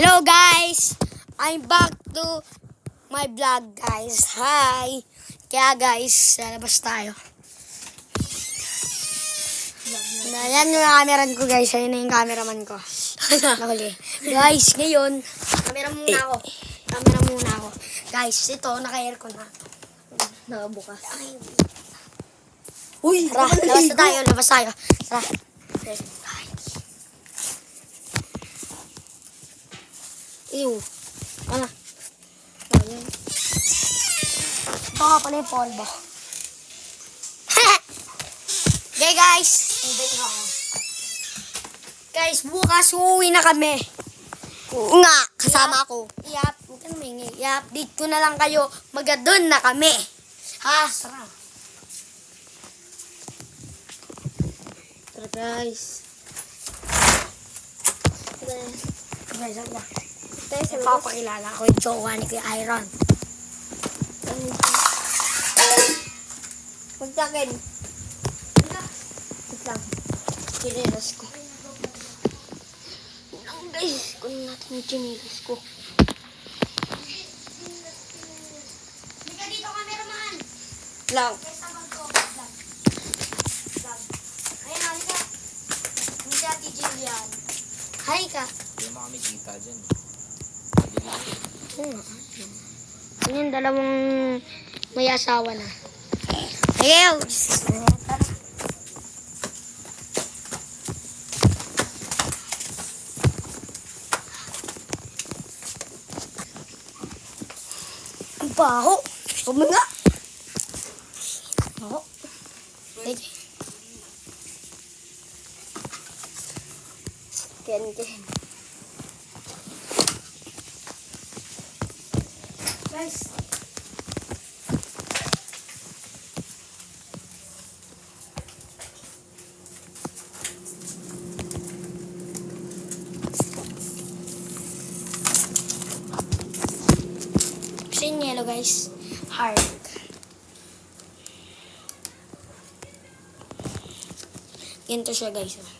Hello guys! I'm back to my vlog guys. Hi! Kaya guys, sa labas tayo. Na, yan yung camera ko guys. Ayun na yung cameraman ko. Nahuli. guys, ngayon, camera muna ako. Camera muna ako. Guys, ito, naka-aircon na. Nakabukas. Uy, Tara, labas na tayo, labas tayo. Tara. Ew. Ano? Ayan. Baka pala yung polvo. okay guys. Guys, bukas uuwi na kami. Nga, kasama ako. I-up, huwag ka na maingay. I-update ko na lang kayo. Magadon na kami. Ha? Tara. Tara guys. Guys, ang sa. Papakilala ko yung jowa ni Kuya Iron. Magtakin. Wait lang. Chinilas ko. Lang guys. Kunin natin yung chinilas ko. Halika dito, cameraman. Lang. Hi ka. Hindi mo kami kita dyan. Ano yung dalawang may asawa na? Ayaw! Ang baho! Gusto mo nga! Baho. Ken, ken. Guys, yung yellow guys. Heart. Ganito siya guys. oh.